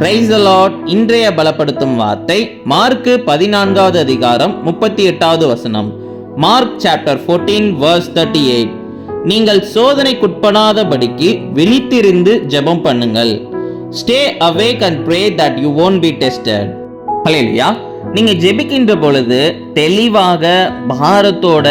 Price Lord இன்றைய பலப்படுத்தும் வார்த்தை மார்க்கு பதினான்காவது அதிகாரம் முப்பத்தி எட்டாவது வசனம். Mark chapter fourteen verse thirty eight நீங்கள் சோதனைக்குட்படாதபடிக்கு விழித்திருந்து ஜெபம் பண்ணுங்கள். Stay awake and pray that you won't be tested hallelujah நீங்கள் ஜெபிக்கின்ற பொழுது தெளிவாக பாரத்தோட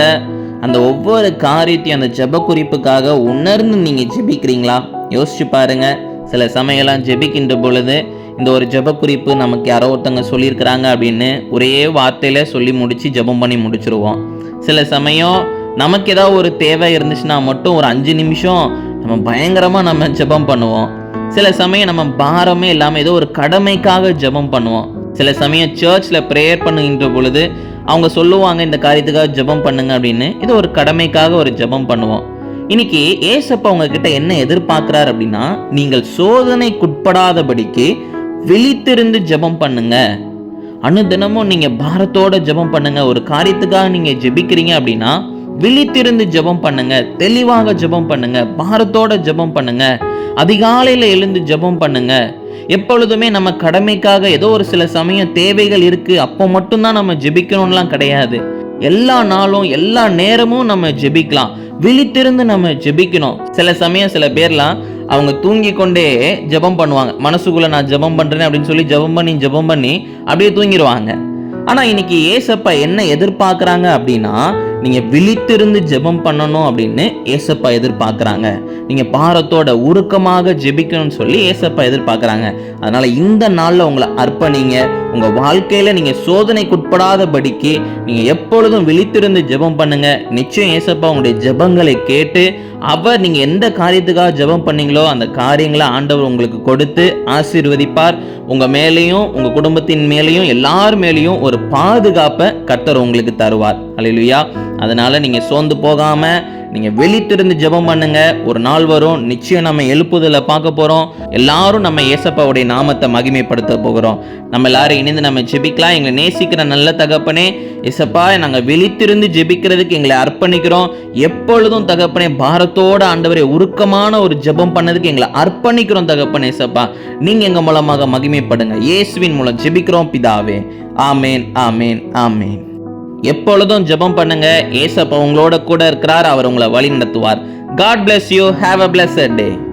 அந்த ஒவ்வொரு காரியத்தையும் அந்த ஜெப குறிப்புக்காக உணர்ந்து நீங்கள் ஜெபிக்கிறீங்களா? யோசிச்சு பாருங்கள் சில சமயம்லாம் ஜெபிக்கின்ற பொழுது இந்த ஒரு ஜப குறிப்பு நமக்கு யாரோ ஒருத்தவங்க சொல்லியிருக்கிறாங்க அப்படின்னு ஒரே வார்த்தையில் சொல்லி முடித்து ஜெபம் பண்ணி முடிச்சிருவோம். சில சமயம் நமக்கு ஏதாவது ஒரு தேவை இருந்துச்சுன்னா மட்டும் ஒரு அஞ்சு நிமிஷம் நம்ம பயங்கரமாக நம்ம ஜெபம் பண்ணுவோம். சில சமயம் நம்ம பாரமே இல்லாமல் ஏதோ ஒரு கடமைக்காக ஜெபம் பண்ணுவோம். சில சமயம் சர்ச்சில் ப்ரேயர் பண்ணுகின்ற பொழுது அவங்க சொல்லுவாங்க இந்த காரியத்துக்காக ஜெபம் பண்ணுங்க அப்படின்னு. இது ஒரு கடமைக்காக ஒரு ஜெபம் பண்ணுவோம். இன்னைக்கு ஏசப்பா உங்ககிட்ட என்ன எதிர்பார்க்கிறார் அப்படின்னா நீங்கள் சோதனைக்குட்படாதபடிக்கு விழித்திருந்து ஜெபம் பண்ணுங்க. அனுதினமும் நீங்க பாரத்தோட ஜெபம் பண்ணுங்க. ஒரு காரியத்துக்காக நீங்க ஜெபிக்கிறீங்க அப்படின்னா விழித்திருந்து ஜெபம் பண்ணுங்க. தெளிவாக ஜெபம் பண்ணுங்க. பாரத்தோட ஜெபம் பண்ணுங்க. அதிகாலையில் எழுந்து ஜெபம் பண்ணுங்க. எப்பொழுதுமே நம்ம கடமைக்காக ஏதோ ஒரு சில சமயம் தேவைகள் இருக்கு. அப்போ மட்டும்தான் நம்ம ஜெபிக்கணும்லாம் கிடையாது. எல்லா நாளும் எல்லா நேரமும் நம்ம ஜெபிக்கலாம். விழித்திருந்து நம்ம ஜெபிக்கணும். சில சமயம் சில பேர்லாம் அவங்க தூங்கி கொண்டே ஜெபம் பண்ணுவாங்க. மனசுக்குள்ள நான் ஜெபம் பண்றேன் அப்படின்னு சொல்லி ஜெபம் பண்ணி ஜெபம் பண்ணி அப்படியே தூங்கிடுவாங்க ஆனா இன்னைக்கு ஏசப்பா என்ன எதிர்பார்க்கறாங்க அப்படின்னா நீங்கள் விழித்திருந்து ஜெபம் பண்ணணும் அப்படின்னு ஏசப்பா எதிர்பார்க்குறாங்க. நீங்கள் பாரத்தோட உருக்கமாக ஜெபிக்கணும்னு சொல்லி ஏசப்பா எதிர்பார்க்குறாங்க. அதனால் இந்த நாளில் உங்களை அர்ப்பணிங்க. உங்கள் வாழ்க்கையில் நீங்கள் சோதனைக்குட்படாதபடிக்கு நீங்கள் எப்பொழுதும் விழித்திருந்து ஜெபம் பண்ணுங்கள் நிச்சயம் ஏசப்பா உங்களுடைய ஜெபங்களை கேட்டு அவர் நீங்கள் எந்த காரியத்துக்காக ஜெபம் பண்ணீங்களோ அந்த காரியங்களை ஆண்டவர் உங்களுக்கு கொடுத்து ஆசீர்வதிப்பார். உங்கள் மேலேயும் உங்கள் குடும்பத்தின் மேலேயும் எல்லார் மேலேயும் ஒரு பாதுகாப்பை கர்த்தர் உங்களுக்கு தருவார். அல்லேலூயா அதனால் நீங்கள் சோர்ந்து போகாமல் நீங்கள் வெளித்திருந்து ஜெபம் பண்ணுங்க. ஒரு நாள் வரும் நிச்சயம் நம்ம எழுப்புதலை பார்க்க போகிறோம் எல்லாரும் நம்ம ஏசப்பாவுடைய நாமத்தை மகிமைப்படுத்த போகிறோம். நம்ம எல்லாரும் இணைந்து நம்ம ஜெபிக்கலாம். எங்களை நேசிக்கிற நல்ல தகப்பனே ஏசப்பா நாங்கள் வெளித்திருந்து ஜெபிக்கிறதுக்கு எங்களை அர்ப்பணிக்கிறோம். எப்பொழுதும் தகப்பனே பாரத்தோட ஆண்டவரை உருக்கமான ஒரு ஜெபம் பண்ணதுக்கு எங்களை அர்ப்பணிக்கிறோம் தகப்பனே ஏசப்பா. நீங்கள் எங்கள் மூலமாக மகிமைப்படுங்க. இயேசுவின் மூலம் ஜெபிக்கிறோம் பிதாவே. ஆமேன் ஆமேன் ஆமேன். எப்பொழுதும் ஜெபம் பண்ணுங்க. ஏசப்ப உங்களோட கூட இருக்கிறார் அவர் உங்களை வழி நடத்துவார் God bless you have a bless day